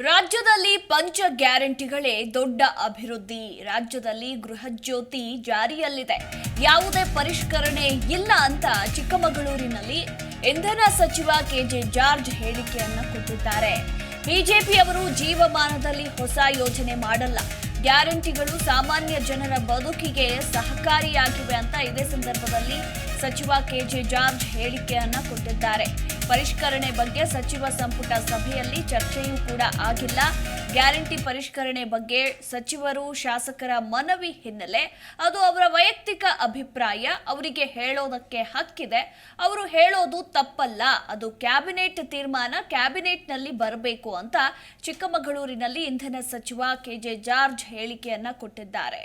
ರಾಜ್ಯದಲ್ಲಿ ಪಂಚ ಗ್ಯಾರಂಟಿಗಳೇ ದೊಡ್ಡ ಅಭಿವೃದ್ಧಿ. ರಾಜ್ಯದಲ್ಲಿ ಗೃಹಜ್ಯೋತಿ ಜಾರಿಯಲ್ಲಿದೆ. ಯಾವುದೇ ಪರಿಷ್ಕರಣೆ ಇಲ್ಲ ಅಂತ ಚಿಕ್ಕಮಗಳೂರಿನಲ್ಲಿ ಇಂಧನ ಸಚಿವ ಕೆಜೆ ಜಾರ್ಜ್ ಹೇಳಿಕೆಯನ್ನು ಕೊಟ್ಟಿದ್ದಾರೆ. ಬಿಜೆಪಿಯವರು ಜೀವಮಾನದಲ್ಲಿ ಹೊಸ ಯೋಜನೆ ಮಾಡಲ್ಲ. ಗ್ಯಾರಂಟಿಗಳು ಸಾಮಾನ್ಯ ಜನರ ಬದುಕಿಗೆ ಸಹಕಾರಿಯಾಗಿವೆ ಅಂತ ಇದೇ ಸಂದರ್ಭದಲ್ಲಿ ಸಚಿವ ಕೆಜೆ ಜಾರ್ಜ್ ಹೇಳಿಕೆಯನ್ನ ಕೊಟ್ಟಿದ್ದಾರೆ. ಪರಿಷ್ಕರಣೆ ಬಗ್ಗೆ ಸಚಿವ ಸಂಪುಟ ಸಭೆಯಲ್ಲಿ ಚರ್ಚೆಯೂ ಕೂಡ ಆಗಿಲ್ಲ. ಗ್ಯಾರಂಟಿ ಪರಿಷ್ಕರಣೆ ಬಗ್ಗೆ ಸಚಿವರು ಶಾಸಕರ ಮನವಿ ಹಿನ್ನೆಲೆ ಅದು ಅವರ ವೈಯಕ್ತಿಕ ಅಭಿಪ್ರಾಯ, ಅವರಿಗೆ ಹೇಳೋದಕ್ಕೆ ಹಕ್ಕಿದೆ. ಅವರು ಹೇಳೋದು ತಪ್ಪಲ್ಲ. ಅದು ಕ್ಯಾಬಿನೆಟ್ ತೀರ್ಮಾನ, ಕ್ಯಾಬಿನೆಟ್ನಲ್ಲಿ ಬರಬೇಕು ಅಂತ ಚಿಕ್ಕಮಗಳೂರಿನಲ್ಲಿ ಇಂಧನ ಸಚಿವ ಕೆಜೆ ಜಾರ್ಜ್ ಹೇಳಿಕೆಯನ್ನ ಕೊಟ್ಟಿದ್ದಾರೆ.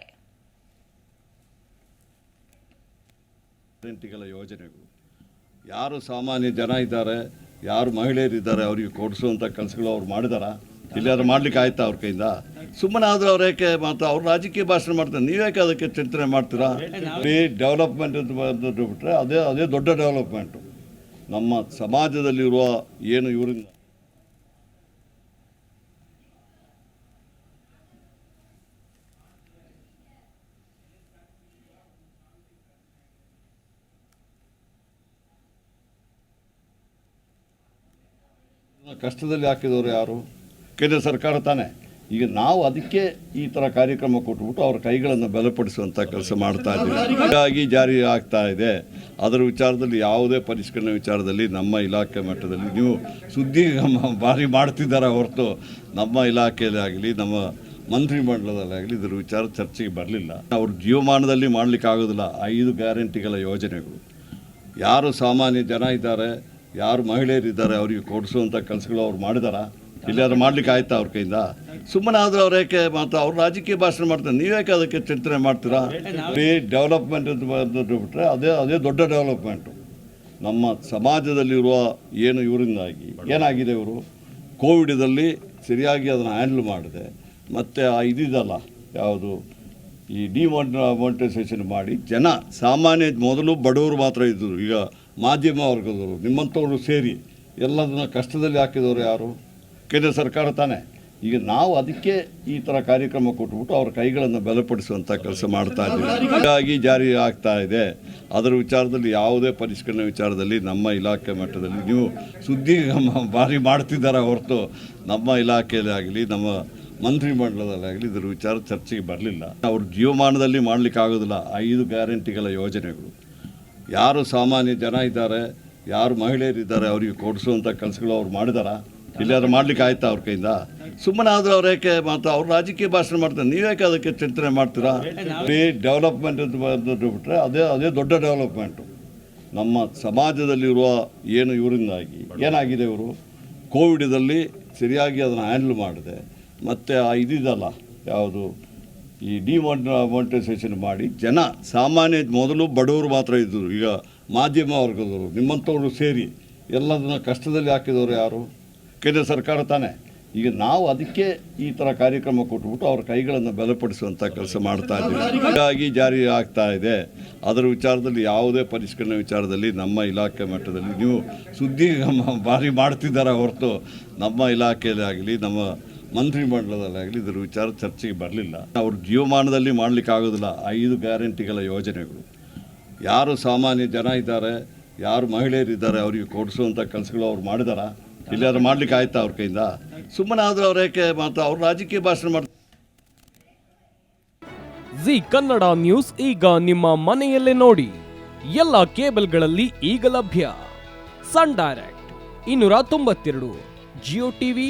ಯೋಜನೆಗಳು. ಯಾರು ಸಾಮಾನ್ಯ ಜನ ಇದ್ದಾರೆ, ಯಾರು ಮಹಿಳೆಯರಿದ್ದಾರೆ ಅವರಿಗೆ ಕೊಡಿಸುವಂಥ ಕೆಲಸಗಳು ಅವ್ರು ಮಾಡಿದಾರ? ಇಲ್ಲಾದ್ರೂ ಮಾಡ್ಲಿಕ್ಕೆ ಆಯ್ತಾ ಅವ್ರ ಕೈಯಿಂದ? ಸುಮ್ಮನೆ ಆದ್ರೆ ಅವ್ರು ಯಾಕೆ ಮಾತ್ರ ಅವ್ರು ರಾಜಕೀಯ ಭಾಷಣ ಮಾಡ್ತಾರೆ. ನೀವು ಯಾಕೆ ಅದಕ್ಕೆ ಚಿಂತನೆ ಮಾಡ್ತೀರಾ? ಈ ಡೆವಲಪ್ಮೆಂಟ್ ಅಂತ ಬಿಟ್ಟರೆ ಅದೇ ಅದೇ ದೊಡ್ಡ ಡೆವಲಪ್ಮೆಂಟು ನಮ್ಮ ಸಮಾಜದಲ್ಲಿರುವ ಏನು ಇವರಿಂದ ಕಷ್ಟದಲ್ಲಿ ಹಾಕಿದವರು ಯಾರು? ಕೇಂದ್ರ ಸರ್ಕಾರ ತಾನೇ. ಈಗ ನಾವು ಅದಕ್ಕೆ ಈ ಥರ ಕಾರ್ಯಕ್ರಮ ಕೊಟ್ಬಿಟ್ಟು ಅವ್ರ ಕೈಗಳನ್ನು ಬಲಪಡಿಸುವಂಥ ಕೆಲಸ ಮಾಡ್ತಾ ಇದ್ದೀವಿ. ಹೀಗಾಗಿ ಜಾರಿ ಆಗ್ತಾ ಇದೆ. ಅದರ ವಿಚಾರದಲ್ಲಿ ಯಾವುದೇ ಪರಿಷ್ಕರಣೆ ವಿಚಾರದಲ್ಲಿ ನಮ್ಮ ಇಲಾಖೆ ಮಟ್ಟದಲ್ಲಿ ನೀವು ಸುದ್ದಿ ಭಾರಿ ಮಾಡ್ತಿದ್ದಾರೆ ಹೊರತು ನಮ್ಮ ಇಲಾಖೆಯಲ್ಲಿ ಆಗಲಿ, ನಮ್ಮ ಮಂತ್ರಿಮಂಡಲದಲ್ಲಾಗಲಿ ಇದರ ವಿಚಾರ ಚರ್ಚೆಗೆ ಬರಲಿಲ್ಲ. ಅವ್ರ ಜೀವಮಾನದಲ್ಲಿ ಮಾಡಲಿಕ್ಕೆ ಆಗೋದಿಲ್ಲ ಐದು ಗ್ಯಾರಂಟಿಗಳ ಯೋಜನೆಗಳು. ಯಾರು ಸಾಮಾನ್ಯ ಜನ ಇದ್ದಾರೆ? ಯಾರು ಮಹಿಳೆಯರಿದ್ದಾರೆ ಅವರಿಗೆ ಕೊಡಿಸುವಂಥ ಕೆಲಸಗಳು ಅವ್ರು ಮಾಡಿದಾರ? ಇಲ್ಲಾದ್ರೂ ಮಾಡ್ಲಿಕ್ಕೆ ಆಯ್ತಾ ಅವ್ರ ಕೈಯಿಂದ? ಸುಮ್ಮನೆ ಆದರೂ ಅವ್ರು ಯಾಕೆ ಮಾತ್ರ ಅವ್ರು ರಾಜಕೀಯ ಭಾಷಣ ಮಾಡ್ತಾರೆ ನೀವ್ಯಾಕೆ ಅದಕ್ಕೆ ಚಿಂತನೆ ಮಾಡ್ತೀರಾ? ಈ ಡೆವಲಪ್ಮೆಂಟ್ ಅಂತ ಬಂದು ಬಿಟ್ರೆ ಅದೇ ಅದೇ ದೊಡ್ಡ ಡೆವಲಪ್ಮೆಂಟು ನಮ್ಮ ಸಮಾಜದಲ್ಲಿರುವ ಏನು ಇವರಿಂದಾಗಿ, ಏನಾಗಿದೆ ಇವರು? ಕೋವಿಡದಲ್ಲಿ ಸರಿಯಾಗಿ ಅದನ್ನು ಹ್ಯಾಂಡಲ್ ಮಾಡಿದೆ. ಮತ್ತು ಆ ಇದಿದಲ್ಲ, ಯಾವುದು? ಈ ಡಿಮಾನ್ ಮಾನಿಟೈಸೇಷನ್ ಮಾಡಿ ಜನ ಸಾಮಾನ್ಯ ಮೊದಲು ಬಡವರು ಮಾತ್ರ ಇದ್ದರು. ಈಗ ಮಾಧ್ಯಮ ವರ್ಗದವರು, ನಿಮ್ಮಂಥವರು ಸೇರಿ ಎಲ್ಲದನ್ನ ಕಷ್ಟದಲ್ಲಿ ಹಾಕಿದವರು ಯಾರು? ಕೇಂದ್ರ ಸರ್ಕಾರ ತಾನೇ. ಈಗ ನಾವು ಅದಕ್ಕೆ ಈ ಥರ ಕಾರ್ಯಕ್ರಮ ಕೊಟ್ಬಿಟ್ಟು ಅವ್ರ ಕೈಗಳನ್ನು ಬಲಪಡಿಸುವಂಥ ಕೆಲಸ ಮಾಡ್ತಾ ಇದ್ದೀವಿ. ಹೀಗಾಗಿ ಜಾರಿ ಆಗ್ತಾ ಇದೆ. ಅದರ ವಿಚಾರದಲ್ಲಿ ಯಾವುದೇ ಪರಿಷ್ಕರಣೆ ವಿಚಾರದಲ್ಲಿ ನಮ್ಮ ಇಲಾಖೆ ಮಟ್ಟದಲ್ಲಿ ನೀವು ಸುದ್ದಿ ಭಾರಿ ಮಾಡ್ತಿದ್ದಾರೆ ಹೊರತು ನಮ್ಮ ಇಲಾಖೆಯಲ್ಲಿ ಆಗಲಿ, ನಮ್ಮ ಮಂತ್ರಿಮಂಡಲದಲ್ಲಾಗಲಿ ಇದರ ವಿಚಾರ ಚರ್ಚೆಗೆ ಬರಲಿಲ್ಲ. ಅವ್ರ ಜೀವಮಾನದಲ್ಲಿ ಮಾಡಲಿಕ್ಕೆ ಆಗೋದಿಲ್ಲ ಐದು ಗ್ಯಾರಂಟಿಗಳ ಯೋಜನೆಗಳು. ಯಾರು ಸಾಮಾನ್ಯ ಜನ ಇದ್ದಾರೆ, ಯಾರು ಮಹಿಳೆಯರಿದ್ದಾರೆ ಅವರಿಗೆ ಕೊಡಿಸುವಂಥ ಕೆಲಸಗಳು ಅವ್ರು ಮಾಡಿದಾರ? ಇಲ್ಲಾದ್ರೂ ಮಾಡ್ಲಿಕ್ಕೆ ಆಯ್ತಾ ಅವ್ರ ಕೈಯಿಂದ? ಸುಮ್ಮನೆ ಆದರೂ ಅವ್ರು ಯಾಕೆ ಮಾತ್ರ, ಅವ್ರು ರಾಜಕೀಯ ಭಾಷಣ ಮಾಡ್ತಾರೆ. ನೀವ್ಯಾಕೆ ಅದಕ್ಕೆ ಚಿಂತನೆ ಮಾಡ್ತೀರಾ? ಈ ಡೆವಲಪ್ಮೆಂಟ್ ಅಂತ ಬಂದು ಬಿಟ್ರೆ ಅದೇ ಅದೇ ದೊಡ್ಡ ಡೆವಲಪ್ಮೆಂಟು. ನಮ್ಮ ಸಮಾಜದಲ್ಲಿರುವ ಏನು ಇವರಿಂದಾಗಿ, ಏನಾಗಿದೆ ಇವರು? ಕೋವಿಡದಲ್ಲಿ ಸರಿಯಾಗಿ ಅದನ್ನು ಹ್ಯಾಂಡಲ್ ಮಾಡಿದೆ. ಮತ್ತು ಆ ಇದಿದಲ್ಲ ಯಾವುದು ಈ ಡಿಮೋಟೈಸೇಷನ್ ಮಾಡಿ ಜನ ಸಾಮಾನ್ಯ ಮೊದಲು ಬಡವರು ಮಾತ್ರ ಇದ್ದರು. ಈಗ ಮಾಧ್ಯಮ ವರ್ಗದವರು, ನಿಮ್ಮಂಥವರು ಸೇರಿ ಎಲ್ಲದನ್ನ ಕಷ್ಟದಲ್ಲಿ ಹಾಕಿದವರು ಯಾರು? ಕೇಂದ್ರ ಸರ್ಕಾರ ತಾನೇ. ಈಗ ನಾವು ಅದಕ್ಕೆ ಈ ಥರ ಕಾರ್ಯಕ್ರಮ ಕೊಟ್ಬಿಟ್ಟು ಅವ್ರ ಕೈಗಳನ್ನು ಬಲಪಡಿಸುವಂಥ ಕೆಲಸ ಮಾಡ್ತಾ ಇದ್ದೀವಿ. ಹೀಗಾಗಿ ಜಾರಿ ಆಗ್ತಾ ಇದೆ. ಅದರ ವಿಚಾರದಲ್ಲಿ ಯಾವುದೇ ಪರಿಷ್ಕರಣೆ ವಿಚಾರದಲ್ಲಿ ನಮ್ಮ ಇಲಾಖೆ ಮಟ್ಟದಲ್ಲಿ ನೀವು ಸುದ್ದಿ ಭಾರಿ ಮಾಡ್ತಿದ್ದಾರೆ ಹೊರತು ನಮ್ಮ ಇಲಾಖೆಯಲ್ಲಿ ಆಗಲಿ, ನಮ್ಮ ಮಂತ್ರಿಮಂಡಲದಲ್ಲಾಗಲಿ ಇದರ ವಿಚಾರ ಚರ್ಚೆಗೆ ಬರಲಿಲ್ಲ. ಅವ್ರ ಜೀವಮಾನದಲ್ಲಿ ಮಾಡಲಿಕ್ಕೆ ಆಗೋದಿಲ್ಲ ಐದು ಗ್ಯಾರಂಟಿಗಳ ಯೋಜನೆಗಳು. ಯಾರು ಸಾಮಾನ್ಯ ಜನ ಇದ್ದಾರೆ, ಯಾರು ಮಹಿಳೆಯರಿದ್ದಾರೆ ಅವರಿಗೆ ಕೊಡಿಸುವಂಥ ಕೆಲಸಗಳು ಅವ್ರು ಮಾಡಿದಾರ? ಇಲ್ಲಾದ್ರೂ ಮಾಡ್ಲಿಕ್ಕೆ ಆಯ್ತಾ ಅವ್ರ ಕೈಯಿಂದ? ಸುಮ್ಮನೆ ಆದರೂ ಅವ್ರು ಯಾಕೆ ಮಾತ್ರ ಅವ್ರು ರಾಜಕೀಯ ಭಾಷಣ ಮಾಡ್ತಾರೆ ಜಿ ಕನ್ನಡ ನ್ಯೂಸ್ ಈಗ ನಿಮ್ಮ ಮನೆಯಲ್ಲೇ ನೋಡಿ. ಎಲ್ಲ ಕೇಬಲ್ಗಳಲ್ಲಿ ಈಗ ಲಭ್ಯ. ಸನ್ ಡೈರೆಕ್ಟ್, ಇನ್ನೂರ ತೊಂಬತ್ತೆರಡು, ಜಿಯೋ ಟಿವಿ